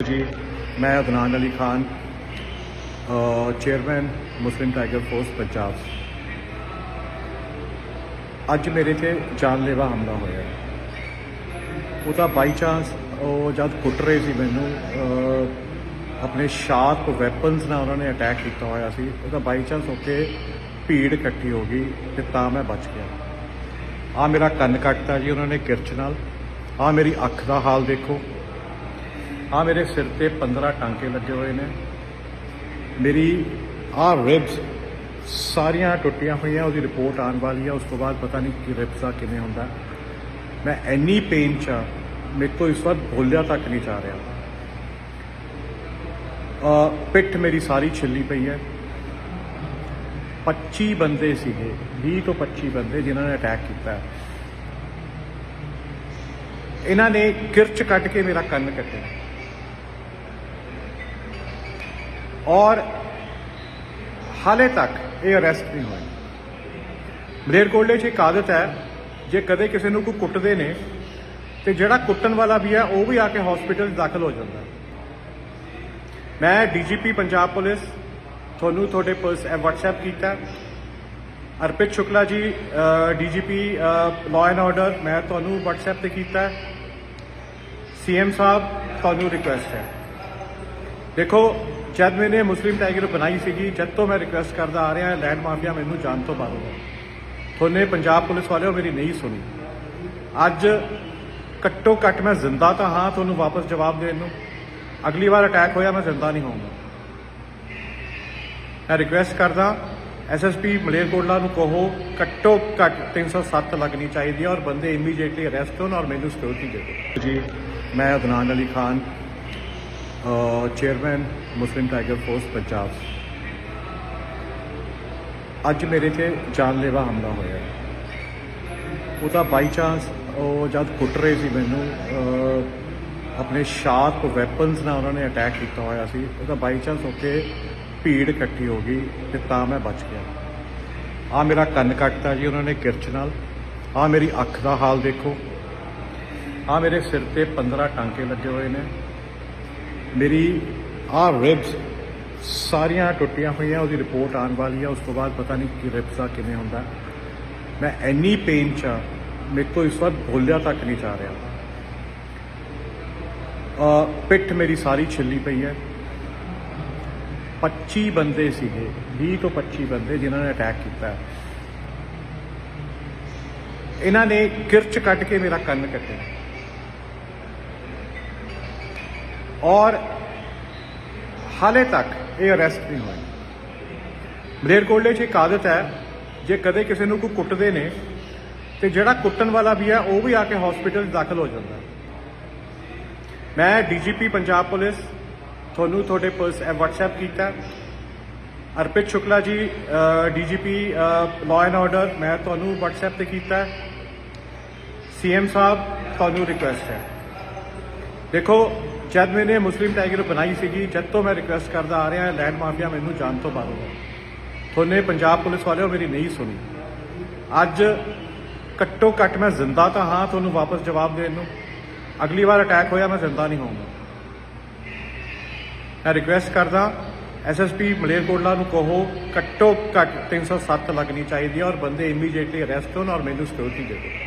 ਜੀ, ਮੈਂ Adnan Ali Khan chairman Muslim Tiger Force Punjab. ਅੱਜ ਮੇਰੇ ਤੇ ਜਾਨਲੇਵਾ ਹਮਲਾ ਹੋਇਆ ਹੈ। ਉਹ ਤਾਂ ਬਾਈ ਚਾਂਸ ਉਹ ਜਦ ਕੁੱਟ ਰਹੇ ਸੀ ਮੈਨੂੰ ਆਪਣੇ ਸ਼ਾਰਪ ਵੈਪਨਸ ਨਾਲ ਉਹਨਾਂ ਨੇ ਅਟੈਕ ਕੀਤਾ ਹੋਇਆ ਸੀ। ਉਹ ਤਾਂ ਬਾਈ ਚਾਂਸ ਹੋ ਭੀੜ ਇਕੱਠੀ ਹੋ ਗਈ ਤੇ ਤਾਂ ਮੈਂ ਬਚ ਗਿਆ। ਆ ਮੇਰਾ ਕੰਨ ਕੱਟਤਾ ਜੀ ਉਹਨਾਂ ਨੇ ਕਿਰਚ ਨਾਲ। ਆ ਮੇਰੀ ਅੱਖ ਦਾ ਹਾਲ ਦੇਖੋ। ਆ ਮੇਰੇ ਸਿਰ ਤੇ 15 ਟਾਂਕੇ ਲੱਗੇ ਹੋਏ ਨੇ। ਮੇਰੀ ਆ ਰਿਬਸ ਸਾਰੀਆਂ ਟੁੱਟੀਆਂ ਹੋਈਆਂ ਉਹਦੀ ਰਿਪੋਰਟ ਆਉਣ ਵਾਲੀ ਹੈ ਉਸ ਤੋਂ ਬਾਅਦ ਪਤਾ ਨਹੀਂ ਕਿ ਰਿਬਸ ਦਾ ਕਿਵੇਂ ਹੁੰਦਾ। ਮੈਂ ਐਨੀ ਪੇਨ ਚ ਆ, ਮੇਰੇ ਤੋਂ ਇਸ ਵਾਰ ਬੋਲਿਆ ਤੱਕ ਨਹੀਂ ਜਾ ਰਿਹਾ। ਅ ਪਿੱਠ ਮੇਰੀ ਸਾਰੀ ਛਿੱਲੀ ਪਈ ਹੈ। 25 ਬੰਦੇ ਸੀਗੇ 20 ਤੋਂ 25 ਬੰਦੇ ਜਿਨ੍ਹਾਂ ਨੇ ਅਟੈਕ ਕੀਤਾ। ਇਹਨਾਂ ਨੇ ਕਿਰਚ ਕੱਟ ਕੇ ਮੇਰਾ ਕੰਨ ਕੱਟਿਆ। ਔਰ ਹਾਲੇ ਤੱਕ ਇਹ ਅਰੈਸਟ ਨਹੀਂ ਹੋਏ ਮਲੇਰਕੋਟਲੇ 'ਚ ਇੱਕ ਆਦਤ ਹੈ ਜੇ ਕਦੇ ਕਿਸੇ ਨੂੰ ਕੋਈ ਕੁੱਟਦੇ ਨੇ ਤੇ ਜਿਹੜਾ ਕੁੱਟਣ ਵਾਲਾ ਵੀ ਹੈ ਉਹ ਵੀ ਆ ਕੇ ਹਸਪੀਟਲ ਦਾਖਲ ਹੋ ਜਾਂਦਾ ਹੈ। ਮੈਂ ਡੀਜੀਪੀ ਪੰਜਾਬ ਪੁਲਿਸ ਤੁਹਾਨੂੰ ਤੁਹਾਡੇ ਪਰਸ WhatsApp ਕੀਤਾ ਅਰਪਿਤ ਸ਼ੁਕਲਾ ਜੀ ਡੀਜੀਪੀ ਲਾਅ ਐਂਡ ਆਰਡਰ ਮੈਂ ਤੁਹਾਨੂੰ WhatsApp ਤੇ ਕੀਤਾ ਸੀਐਮ ਸਾਹਿਬ ਤੁਹਾਨੂੰ ਰਿਕੁਐਸਟ ਹੈ ਦੇਖੋ ਜਦ ਮੈਨੇ ਮੁਸਲਿਮ ਟਾਈਗਰ ਬਣਾਈ ਸੀਗੀ, ਜਦ ਤੋਂ ਮੈਂ ਰਿਕੁਐਸਟ ਕਰਦਾ ਆ ਰਿਹਾ, ਲੈਂਡ ਮਾਫੀਆ ਮੈਨੂੰ ਜਾਣ ਤੋਂ ਬਾਹਰ ਹੋ ਤੁਹਾਨੇ ਪੰਜਾਬ ਪੁਲਿਸ ਵਾਲਿਓ ਮੇਰੀ ਨਹੀਂ ਸੁਣੀ। ਅੱਜ ਘੱਟੋ ਘੱਟ ਮੈਂ ਜ਼ਿੰਦਾ ਤਾਂ ਹਾਂ, ਤੁਹਾਨੂੰ ਵਾਪਸ ਜਵਾਬ ਦੇਣ ਨੂੰ। ਅਗਲੀ ਵਾਰ ਅਟੈਕ ਹੋਇਆ, ਮੈਂ ਜ਼ਿੰਦਾ ਨਹੀਂ ਹੋਊਂਗਾ। ਮੈਂ ਰਿਕੁਐਸਟ ਕਰਦਾ ਐਸਐਸਪੀ ਮਲੇਰਕੋਟਲਾ ਨੂੰ ਕਹੋ, ਘੱਟੋ ਘੱਟ 307 ਲੱਗਣੀ ਚਾਹੀਦੀ ਹੈ ਔਰ ਬੰਦੇ ਇਮੀਡੀਏਟਲੀ ਅਰੈਸਟ ਹੋਣ ਔਰ ਮੈਨੂੰ ਸਿਕਿਉਰਿਟੀ ਦੇ ਦਿਓ। ਜੀ, ਮੈਂ Adnan Ali Khan chairman Muslim Tiger Force Punjab ਅੱਜ ਮੇਰੇ ਤੇ ਜਾਨਲੇਵਾ ਹਮਲਾ ਹੋਇਆ ਉਹਦਾ ਬਾਈ ਚਾਂਸ ਉਹ ਜਦ ਕੁੱਟ ਰਹੇ ਸੀ ਮੈਨੂੰ ਆਪਣੇ ਸ਼ਾਰਪ ਵੈਪਨਸ ਨਾਲ ਉਹਨਾਂ ਨੇ ਅਟੈਕ ਕੀਤਾ ਹੋਇਆ ਸੀ। ਉਹਦਾ ਤਾਂ ਬਾਈ ਚਾਂਸ ਹੋ ਭੀੜ ਇਕੱਠੀ ਹੋ ਗਈ ਤੇ ਤਾਂ ਮੈਂ ਬਚ ਗਿਆ। ਆ ਮੇਰਾ ਕੰਨ ਕੱਟਤਾ ਜੀ ਉਹਨਾਂ ਨੇ ਕਿਰਚ ਨਾਲ। ਆ ਮੇਰੀ ਅੱਖ ਦਾ ਹਾਲ ਦੇਖੋ। ਆ ਮੇਰੇ ਸਿਰ ਤੇ 15 ਟਾਂਕੇ ਲੱਗੇ ਹੋਏ ਨੇ। ਮੇਰੀ ਆ ਰਿਬਸ ਸਾਰੀਆਂ ਟੁੱਟੀਆਂ ਹੋਈਆਂ ਉਹਦੀ ਰਿਪੋਰਟ ਆਉਣ ਵਾਲੀ ਹੈ ਉਸ ਤੋਂ ਬਾਅਦ ਪਤਾ ਨਹੀਂ ਕਿ ਰਿਬਸ ਦਾ ਕਿਵੇਂ ਹੁੰਦਾ। ਮੈਂ ਐਨੀ ਪੇਨ ਚ ਆ, ਮੇਰੇ ਤੋਂ ਇਸ ਵਾਰ ਬੋਲਿਆ ਤੱਕ ਨਹੀਂ ਜਾ ਰਿਹਾ। ਅ ਪਿੱਠ ਮੇਰੀ ਸਾਰੀ ਛਿੱਲੀ ਪਈ ਹੈ। 25 ਬੰਦੇ ਸੀਗੇ 20 ਤੋਂ 25 ਬੰਦੇ ਜਿਨ੍ਹਾਂ ਨੇ ਅਟੈਕ ਕੀਤਾ। ਇਹਨਾਂ ਨੇ ਕਿਰਚ ਕੱਟ ਕੇ ਮੇਰਾ ਕੰਨ ਕੱਟਿਆ। ਔਰ ਹਾਲੇ ਤੱਕ ਇਹ ਅਰੈਸਟ ਨਹੀਂ ਹੋਏ ਮਲੇਰਕੋਟਲੇ 'ਚ ਇੱਕ ਆਦਤ ਹੈ ਜੇ ਕਦੇ ਕਿਸੇ ਨੂੰ ਕੋਈ ਕੁੱਟਦੇ ਨੇ ਤੇ ਜਿਹੜਾ ਕੁੱਟਣ ਵਾਲਾ ਵੀ ਹੈ ਉਹ ਵੀ ਆ ਕੇ ਹਸਪੀਟਲ ਦਾਖਲ ਹੋ ਜਾਂਦਾ ਹੈ। ਮੈਂ ਡੀਜੀਪੀ ਪੰਜਾਬ ਪੁਲਿਸ ਤੁਹਾਨੂੰ ਤੁਹਾਡੇ ਪਰਸ WhatsApp ਕੀਤਾ ਅਰਪਿਤ ਸ਼ੁਕਲਾ ਜੀ ਡੀਜੀਪੀ ਲਾਅ ਐਂਡ ਆਰਡਰ ਮੈਂ ਤੁਹਾਨੂੰ WhatsApp ਤੇ ਕੀਤਾ ਸੀਐਮ ਸਾਹਿਬ ਤੁਹਾਨੂੰ ਰਿਕੁਐਸਟ ਹੈ ਦੇਖੋ ਜਦ ਮੈਨੇ ਮੁਸਲਿਮ ਟਾਈਗਰ ਬਣਾਈ ਸੀਗੀ, ਜਦ ਤੋਂ ਮੈਂ ਰਿਕੁਐਸਟ ਕਰਦਾ ਆ ਰਿਹਾ ਲੈਂਡ ਮਾਫੀਆ ਮੈਨੂੰ ਜਾਣ ਤੋਂ ਬਾਹਰ ਹੋ ਤੁਹਾਨੇ ਪੰਜਾਬ ਪੁਲਿਸ ਵਾਲਿਓ ਮੇਰੀ ਨਹੀਂ ਸੁਣੀ। ਅੱਜ ਘੱਟੋ ਘੱਟ ਮੈਂ ਜ਼ਿੰਦਾ ਤਾਂ ਹਾਂ ਤੁਹਾਨੂੰ ਵਾਪਸ ਜਵਾਬ ਦੇਣ ਨੂੰ। ਅਗਲੀ ਵਾਰ ਅਟੈਕ ਹੋਇਆ, ਮੈਂ ਜ਼ਿੰਦਾ ਨਹੀਂ ਹੋਊਂਗਾ। ਮੈਂ ਰਿਕੁਐਸਟ ਕਰਦਾ ਐਸਐਸਪੀ ਮਲੇਰਕੋਟਲਾ ਨੂੰ ਕਹੋ, ਘੱਟੋ ਘੱਟ 307 ਲੱਗਣੀ ਚਾਹੀਦੀ ਹੈ ਔਰ ਬੰਦੇ ਇਮੀਡੀਏਟਲੀ ਅਰੈਸਟ ਹੋਣ ਔਰ ਮੈਨੂੰ ਸਿਕਿਉਰਿਟੀ ਦੇ ਦਿਓ।